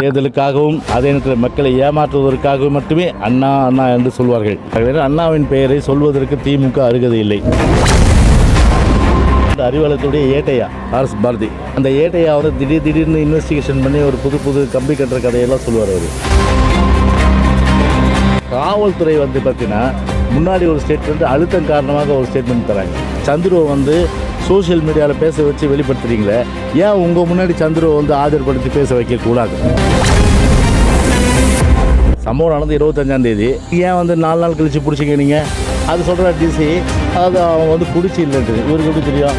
தேர்தலுக்காகவும் அதே நேரத்தில் மக்களை ஏமாற்றுவதற்காகவும் மட்டுமே அண்ணா அண்ணா என்று சொல்வார்கள். ஆகவே அண்ணாவின் பெயரை சொல்வதற்கு திமுக அருகதை இல்லை. அறிவாளத்துடைய ஏட்டையா ஆர் எஸ் பாரதி. அந்த ஏட்டையா வந்து திடீர் திடீர்னு இன்வெஸ்டிகேஷன் பண்ணி ஒரு புது புது கம்பி கட்டுற கதையெல்லாம் சொல்லுவார் அவர். காவல்துறை வந்து பார்த்தீங்கன்னா முன்னாடி ஒரு ஸ்டேட்மெண்ட் அழுத்தம் காரணமாக ஒரு ஸ்டேட்மெண்ட் தராங்க. சந்துருவை வந்து சோஷியல் மீடியாவில் பேச வச்சு வெளிப்படுத்துறீங்களே? ஏன் உங்கள் முன்னாடி சந்திரவை வந்து ஆதரப்படுத்தி பேச வைக்கக்கூடாது? சம்பவம் நடந்து இருபத்தஞ்சாம் தேதி. ஏன் வந்து நாலு நாள் கழிச்சு பிடிச்சிங்க நீங்கள் அது சொல்கிற டிசி அது அவன் வந்து பிடிச்சி இல்லைன்றது இவருக்கு எப்படி தெரியும்?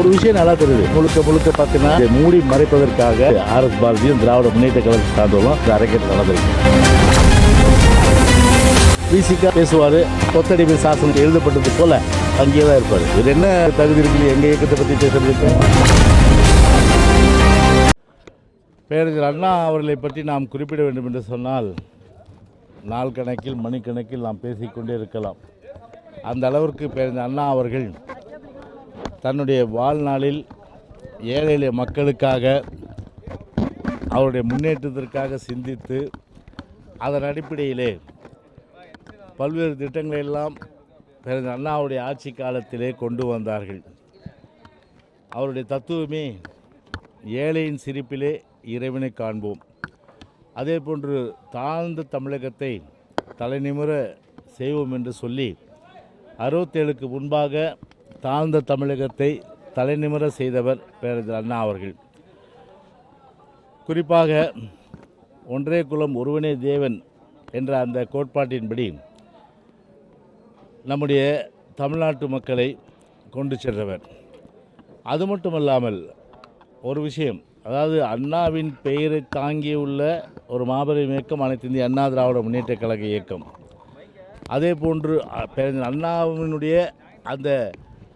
ஒரு விஷயம் நல்லா தெரியுது. முழுக்க முழுக்க பார்த்தீங்கன்னா மூடி மறைப்பதற்காக ஆர் எஸ் பாரதியும் திராவிட முன்னேற்ற கழக சார்ந்தவங்களும் இந்த அரங்கேற்றம் நடந்திருக்கு பிசிக்கா பேசுவார். கொத்தடிமை சாசனம் எழுதப்பட்டது போல அங்கேயே தான் இருப்பார். இது என்ன தகுதி இருக்குது எங்கள் இயக்கத்தை பற்றி பேசுறதுக்கு பேரறிஞர் அண்ணா அவர்களை பற்றி நாம் குறிப்பிட வேண்டும் என்று சொன்னால் நாள் கணக்கில் மணிக்கணக்கில் நாம் பேசிக்கொண்டே இருக்கலாம். அந்த அளவிற்கு பேரறிஞர் அண்ணா அவர்கள் தன்னுடைய வாழ்நாளில் ஏழை எளிய மக்களுக்காக அவருடைய முன்னேற்றத்திற்காக சிந்தித்து அதன் அடிப்படையிலே பல்வேறு திட்டங்களை எல்லாம் பிறகு அண்ணாவுடைய ஆட்சி காலத்திலே கொண்டு வந்தார்கள். அவருடைய தத்துவமே ஏழையின் சிரிப்பிலே இறைவனை காண்போம். அதே போன்று தாழ்ந்த தமிழகத்தை தலைநிமிர செய்வோம் என்று சொல்லி அறுபத்தேழுக்கு முன்பாக தாழ்ந்த தமிழகத்தை தலைநிமிர செய்தவர் பேரறிஞர் அண்ணா அவர்கள். குறிப்பாக ஒன்றே குலம் ஒருவனே தேவன் என்ற அந்த கோட்பாட்டின்படி நம்முடைய தமிழ்நாட்டு மக்களை கொண்டு சென்றவர். அது மட்டுமல்லாமல் ஒரு விஷயம் அதாவது அண்ணாவின் பெயரை தாங்கியுள்ள ஒரு மாபெரும் இயக்கம் அனைத்து இந்திய அண்ணா திராவிட முன்னேற்ற கழக இயக்கம். அதே போன்று பேரஞ்சர் அண்ணாவினுடைய அந்த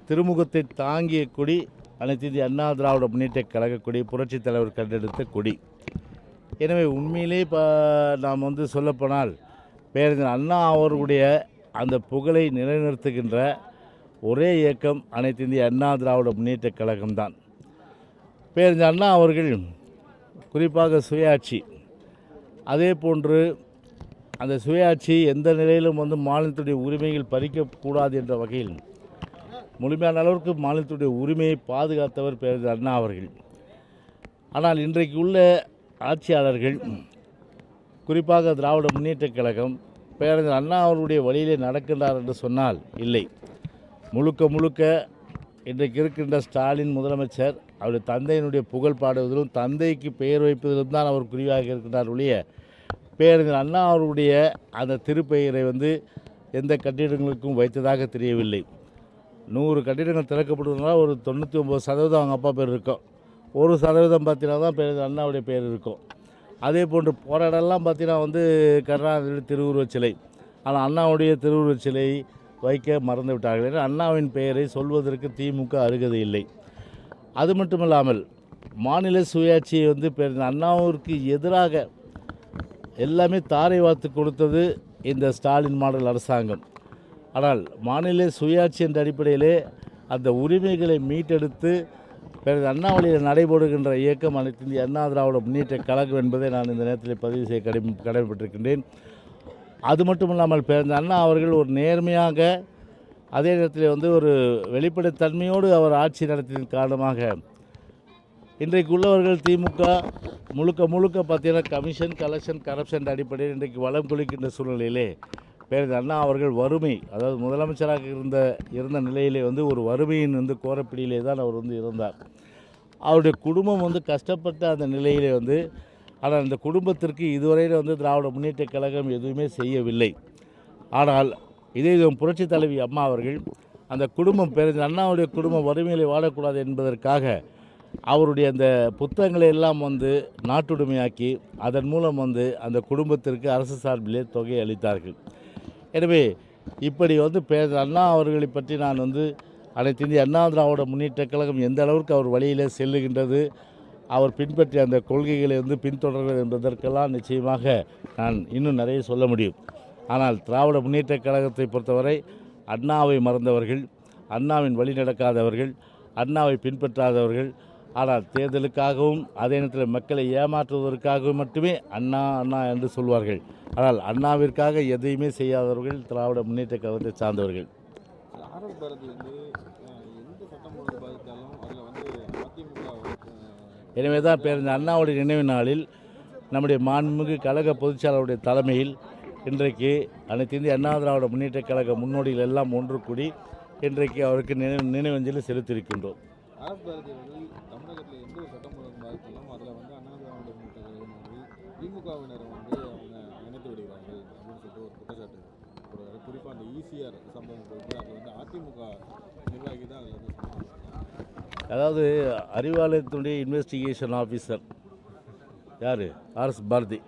திருமுகத்தை தாங்கிய கொடி அனைத்து இந்திய அண்ணா திராவிட முன்னேற்ற கழக கொடி புரட்சித் தலைவர் கண்டெடுத்த கொடி. எனவே உண்மையிலே இப்போ நாம் வந்து சொல்லப்போனால் பேரறிஞர் அண்ணா அவர்களுடைய அந்த புகழை நிலைநிறுத்துகின்ற ஒரே இயக்கம் அனைத்து இந்திய அண்ணா திராவிட முன்னேற்ற கழகம்தான் பேருந்து அண்ணா அவர்கள் குறிப்பாக சுயாட்சி அதே போன்று அந்த சுயாட்சி எந்த நிலையிலும் வந்து மாநிலத்துடைய உரிமைகள் பறிக்கக்கூடாது என்ற வகையில் முழுமையான அளவிற்கு மாநிலத்துடைய உரிமையை பாதுகாத்தவர் பேரது அண்ணா அவர்கள். ஆனால் இன்றைக்கு உள்ள ஆட்சியாளர்கள் குறிப்பாக திராவிட முன்னேற்றக் கழகம் பேரறிஞர் அண்ணா அவர்களுடைய வழியிலே நடக்கின்றார் என்று சொன்னால் இல்லை. முழுக்க முழுக்க இன்றைக்கு இருக்கின்ற ஸ்டாலின் முதலமைச்சர் அவருடைய தந்தையினுடைய புகழ் பாடுவதிலும் தந்தைக்கு பெயர் வைப்பதிலும் தான் அவர் குறிவாக இருக்கின்றார் ஒழிய பேரறிஞர் அண்ணா அவருடைய அந்த திருப்பெயரை வந்து எந்த கட்டிடங்களுக்கும் வைத்ததாக தெரியவில்லை. நூறு கட்டிடங்கள் திறக்கப்படுவதனால் ஒரு தொண்ணூற்றி ஒம்பது சதவீதம் அவங்க அப்பா பேர் இருக்கும். ஒரு சதவீதம் பார்த்தீங்கன்னா தான் பேர் அண்ணாவுடைய பேர் இருக்கும். அதே போன்று போகிற இடம்லாம் பார்த்தீங்கன்னா வந்து கருணாநிதி திருவுருவச் சிலை. ஆனால் அண்ணாவுடைய திருவுருவச் சிலை வைக்க மறந்து விட்டார்கள். அண்ணாவின் பெயரை சொல்வதற்கு திமுக அருகதை இல்லை. அது மட்டுமல்லாமல் மாநில சுயாட்சியை வந்து பேர் அண்ணாவிற்கு எதிராக எல்லாமே தாரை வார்த்து கொடுத்தது இந்த ஸ்டாலின் மாடல் அரசாங்கம். ஆனால் மாநில சுயாட்சி என்ற அடிப்படையிலே அந்த உரிமைகளை மீட்டெடுத்து பிறகு அண்ணாமலையில் நடைபெறுகின்ற இயக்கம் அனைத்து இந்திய அண்ணா திராவிட முன்னேற்ற கழகம் என்பதை நான் இந்த நேரத்தில் பதிவு செய்ய கடை கடமைப்பட்டிருக்கின்றேன். அது மட்டும் இல்லாமல் பிறந்த அண்ணா அவர்கள் ஒரு நேர்மையாக அதே நேரத்தில் வந்து ஒரு வெளிப்படைத்தன்மையோடு அவர் ஆட்சி நடத்தியதன் காரணமாக இன்றைக்கு உள்ளவர்கள் திமுக முழுக்க முழுக்க பார்த்தீங்கன்னா கமிஷன் கலெக்ஷன் கரப்ஷன் அடிப்படையில் இன்றைக்கு வளம் கொளிக்கின்ற சூழ்நிலையிலே பேரறிஞர் அண்ணா அவர்கள் வறுமை அதாவது முதலமைச்சராக இருந்த இருந்த நிலையிலே வந்து ஒரு வறுமையின் வந்து கோரப்பிடியிலே தான் அவர் வந்து இருந்தார். அவருடைய குடும்பம் வந்து கஷ்டப்பட்ட அந்த நிலையிலே வந்து ஆனால் அந்த குடும்பத்திற்கு இதுவரையில் வந்து திராவிட முன்னேற்றக் கழகம் எதுவுமே செய்யவில்லை. ஆனால் இதே புரட்சி தலைவி அம்மா அவர்கள் அந்த குடும்பம் பேரறிஞர் அண்ணாவுடைய குடும்பம் வறுமையிலே வாழக்கூடாது என்பதற்காக அவருடைய அந்த புத்தகங்களை எல்லாம் வந்து நாட்டுடைமையாக்கி அதன் மூலம் வந்து அந்த குடும்பத்திற்கு அரசு சார்பிலே தொகை அளித்தார்கள். எனவே இப்படி வந்து பேரறிஞர் அண்ணா அவர்களை பற்றி நான் வந்து அனைத்து இந்திய அண்ணா திராவிட முன்னேற்றக் கழகம் எந்த அளவுக்கு அவர் வழியிலே செல்லுகின்றது அவர் பின்பற்றிய அந்த கொள்கைகளை வந்து பின்தொடர்கள் என்பதற்கெல்லாம் நிச்சயமாக நான் இன்னும் நிறைய சொல்ல முடியும். ஆனால் திராவிட முன்னேற்ற கழகத்தை பொறுத்தவரை அண்ணாவை மறந்தவர்கள் அண்ணாவின் வழி நடக்காதவர்கள் அண்ணாவை பின்பற்றாதவர்கள் ஆனால் தேர்தலுக்காகவும் அதே நேரத்தில் மக்களை ஏமாற்றுவதற்காகவும் மட்டுமே அண்ணா அண்ணா என்று சொல்வார்கள். ஆனால் அண்ணாவிற்காக எதையுமே செய்யாதவர்கள் திராவிட முன்னேற்ற கழகத்தை சார்ந்தவர்கள். எனவே தான் பேருந்து அண்ணாவுடைய நினைவு நாளில் நம்முடைய மாண்புமிகு கழக பொதுச்செயலாளருடைய தலைமையில் இன்றைக்கு அனைத்து இந்திய அண்ணா திராவிட முன்னேற்ற கழக முன்னோடிகள் எல்லாம் ஒன்று கூடி இன்றைக்கு அவருக்கு நினைவு நினைவஞ்சலி செலுத்தியிருக்கின்றோம். ஆர்எஸ் பாரதி அவர்கள் தமிழகத்தில் எந்த ஒரு சட்டம் ஒழுங்கு அதில் வந்து அண்ணா திராவிட முன்னேற்ற திமுகவினரை வந்து அவங்க இணைத்து விடுகிறார்கள் அப்படின்னு சொல்லிட்டு ஒரு குற்றச்சாட்டு போடுறாரு குறிப்பாக அந்த ஈசிஆர் சம்பவம் போட்டு அது வந்து அதிமுக நிர்வாகி தான் அதில் வந்து அதாவது அறிவாலயத்தினுடைய இன்வெஸ்டிகேஷன் ஆஃபீஸர் யார்? R S Bharathi.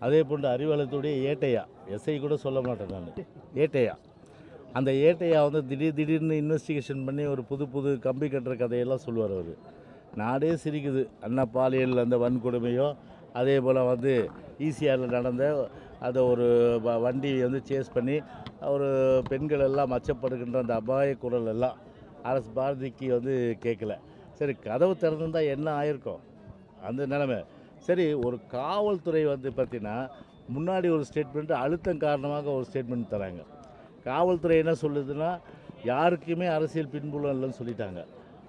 அதே போன்று அறிவாலயத்துடைய ஏட்டையா? எஸ்ஐ கூட சொல்ல மாட்டேன் நான். ஏட்டையா? அந்த ஏட்டையா வந்து திடீர் திடீர்னு இன்வெஸ்டிகேஷன் பண்ணி ஒரு புது புது கம்பி கட்டுற கதையெல்லாம் சொல்லுவார் அவர். நாடே சிரிக்குது. அண்ணா பாலியல் அந்த வன்கொடுமையோ அதே போல் வந்து ஈசிஆரில் நடந்த அதை ஒரு வ- வண்டி வந்து சேஸ் பண்ணி ஒரு பெண்கள் எல்லாம் மச்சப்படுகின்ற அந்த அபாய குரல் எல்லாம் அரசு பாரதிக்கு வந்து கேட்கல. சரி கதவு திறந்திருந்தால் என்ன ஆயிருக்கும்? அந்த நிலைமை. சரி ஒரு காவல்துறை வந்து பார்த்திங்கன்னா முன்னாடி ஒரு ஸ்டேட்மெண்ட் அழுத்தம் காரணமாக ஒரு ஸ்டேட்மெண்ட் தராங்க. காவல்துறை என்ன சொல்லுதுன்னா யாருக்குமே அரசியல் பின்புலம் இல்லைன்னு சொல்லிட்டாங்க.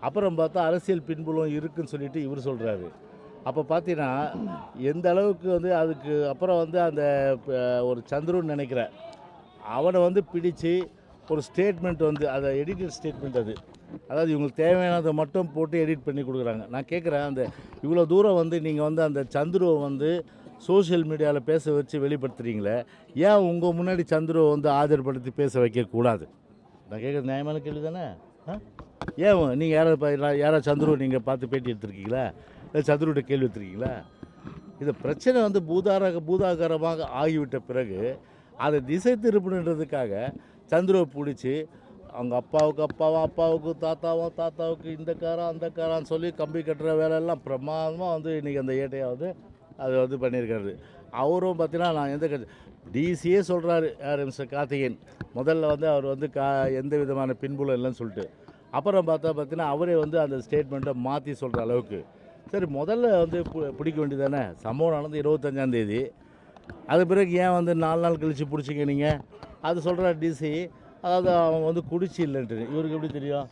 அப்புறம் பார்த்தா அரசியல் பின்புலம் இருக்குன்னு சொல்லிட்டு இவர் சொல்கிறாரு அப்போ பார்த்தீங்கன்னா எந்த அளவுக்கு வந்து அதுக்கு அப்புறம் வந்து அந்த ஒரு சந்துருன்னு நினைக்கிறேன் அவனை வந்து பிடிச்சு ஒரு ஸ்டேட்மெண்ட் வந்து அதை எடிட்டட் ஸ்டேட்மெண்ட் அது. அதாவது இவங்களுக்கு தேவையானதை மட்டும் போட்டு எடிட் பண்ணி கொடுக்குறாங்க. நான் கேட்குறேன் அந்த இவ்வளோ தூரம் வந்து நீங்கள் வந்து அந்த சந்துருவை வந்து சோஷியல் மீடியாவில் பேச வச்சு வெளிப்படுத்துகிறீங்களே ஏன் உங்கள் முன்னாடி சந்திரவை வந்து ஆதரப்படுத்தி பேச வைக்கக்கூடாது நான் கேட்குறது நியாயமான கேள்வி தானே ஏன் நீங்கள் யாரோ யாரோ யாரா நீங்கள் பார்த்து பேட்டி எடுத்துருக்கீங்களா? இல்லை சந்துருவிட்ட கேள்வி எடுத்துருக்கீங்களா? இது பிரச்சனை வந்து பூதார பூதாகரமாக ஆகிவிட்ட பிறகு அதை திசை திருப்பணுன்றதுக்காக சந்துருவை பிடிச்சி அவங்க அப்பாவுக்கு அப்பாவும் அப்பாவுக்கு தாத்தாவும் தாத்தாவுக்கு இந்த காரம் அந்த காரான்னு சொல்லி கம்பி கட்டுற வேலையெல்லாம் பிரமாதமாக வந்து இன்றைக்கி அந்த ஏட்டையை வந்து அது வந்து பண்ணியிருக்காரு அவரும் பார்த்தீங்கன்னா நான் எந்த கட்சி டிசியே சொல்கிறாரு யார் மிஸ்டர் கார்த்திகேயன். முதல்ல வந்து அவர் வந்து கா எந்த விதமான பின்புலம் இல்லைன்னு சொல்லிட்டு. அப்புறம் பார்த்தா பார்த்தீங்கன்னா அவரே வந்து அந்த ஸ்டேட்மெண்ட்டை மாற்றி சொல்கிற அளவுக்கு. சரி முதல்ல வந்து பு- பிடிக்க வேண்டியதானே? சம்பவம் நடந்து இருபத்தஞ்சாந்தேதி அது பிறகு ஏன் வந்து நாலு நாள் கழித்து பிடிச்சிங்க நீங்கள் அது சொல்கிற டிசி அதாவது அவன் வந்து குடிச்சு இல்லைன்ட்டு. இவருக்கு எப்படி தெரியும்?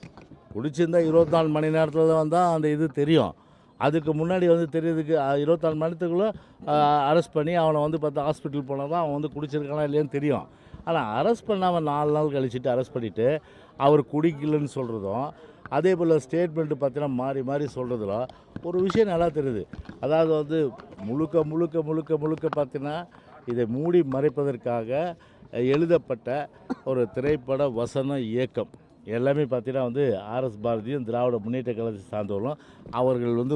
குடிச்சிருந்தால் இருபத்தி நாலு மணி நேரத்தில் தான் வந்தால் அந்த இது தெரியும். அதுக்கு முன்னாடி வந்து தெரியுதுக்கு இருபத்தாலு மணி நேரத்துக்குள்ளே அரெஸ்ட் பண்ணி அவனை வந்து பார்த்தா ஹாஸ்பிட்டல் போனால் தான் அவன் வந்து குடிச்சிருக்கானா இல்லையான்னு தெரியும். ஆனால் அரெஸ்ட் பண்ணாமல் நாலு நாள் கழிச்சுட்டு அரெஸ்ட் பண்ணிவிட்டு அவர் குடிக்கலன்னு சொல்கிறதும் அதே போல் ஸ்டேட்மெண்ட்டு பார்த்தீங்கன்னா மாறி மாறி சொல்கிறதுல ஒரு விஷயம் நல்லா தெரியுது. அதாவது வந்து முழுக்க முழுக்க முழுக்க முழுக்க பார்த்தீங்கன்னா இதை மூடி மறைப்பதற்காக எழுதப்பட்ட ஒரு திரைப்பட வசன இயக்கம். எல்லாமே பார்த்தீங்கன்னா வந்து ஆர்எஸ் பாரதியும் திராவிட முன்னேற்ற கழகத்தை சார்ந்தவர்களும் அவர்கள் வந்து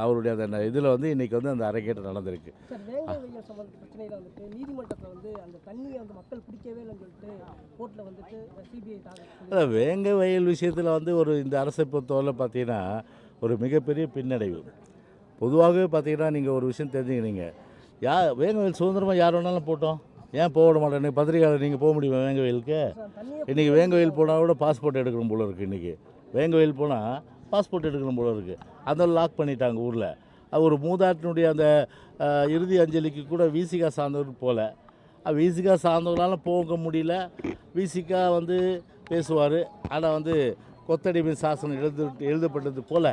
அவருடைய அந்த இதில் வந்து இன்றைக்கி வந்து அந்த அரங்கேற்றம் நடந்திருக்கு. பிரச்சனையில் வந்துட்டு நீதிமன்றத்தில் வந்து அந்த தண்ணியை வந்து மக்கள் குடிக்கவே இல்லைன்னு சொல்லிட்டு கோர்ட்டில் வந்துட்டு சிபிஐ தாக்கல் பண்ணி- அதான் வேங்க வயல் விஷயத்தில் வந்து ஒரு இந்த அரசை பொறுத்தவரை பார்த்தீங்கன்னா ஒரு மிகப்பெரிய பின்னடைவு. பொதுவாகவே பார்த்தீங்கன்னா நீங்கள் ஒரு விஷயம் தெரிஞ்சுக்கிறீங்க யா வேங்க வயல் சுதந்திரமாக யார் வேணாலும் போட்டோம். ஏன் போக விட மாட்டேன்? பத்திரிகையாளர் நீங்கள் போக முடியுமா வேங்க வயலுக்கு இன்றைக்கி வேங்க வயல் போனால் கூட பாஸ்போர்ட் எடுக்கணும் போல இருக்குது இன்றைக்கி வேங்க வயல் போனால் பாஸ்போர்ட் எடுக்கணும் போல இருக்குது அந்த லாக் பண்ணிட்டாங்க ஊரில். ஒரு மூதாட்டினுடைய அந்த இறுதி அஞ்சலிக்கு கூட விசிகா சார்ந்தவர் போகல விசிகா சார்ந்தவங்களால போக முடியல. விசிகா வந்து பேசுவார். ஆனால் வந்து கொத்தடிமை சாசனம் எழுது எழுதப்பட்டது போல்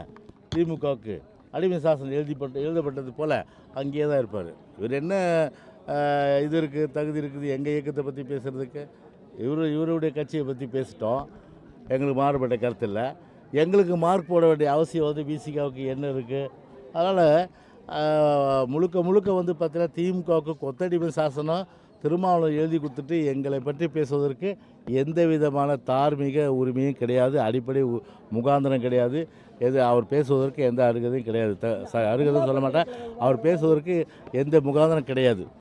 திமுகவுக்கு. அடிமை சாசனம் எழுதிப்பட்டு எழுதப்பட்டது போல் அங்கேயே தான் இருப்பார். இவர் என்ன இது இருக்குது தகுதி இருக்குது எங்கள் இயக்கத்தை பற்றி பேசுகிறதுக்கு இவர் இவருடைய கட்சியை பற்றி பேசிட்டோம். எங்களுக்கு மாறுபட்ட கருத்து இல்லை. எங்களுக்கு மார்க் போட வேண்டிய அவசியம் வந்து பிசிகாவுக்கு என்ன இருக்குது அதனால் முழுக்க முழுக்க வந்து பார்த்தீங்கன்னா திமுகவுக்கு கொத்தடிமை சாசனம் திருமாவளம் எழுதி கொடுத்துட்டு எங்களை பற்றி பேசுவதற்கு எந்த விதமான தார்மீக உரிமையும் கிடையாது. அடிப்படை உ- முகாந்திரம் கிடையாது. எது அவர் பேசுவதற்கு எந்த அருகதையும் கிடையாது. த ச- அருகதையும் சொல்ல மாட்டேன். அவர் பேசுவதற்கு எந்த முகாந்திரம் கிடையாது.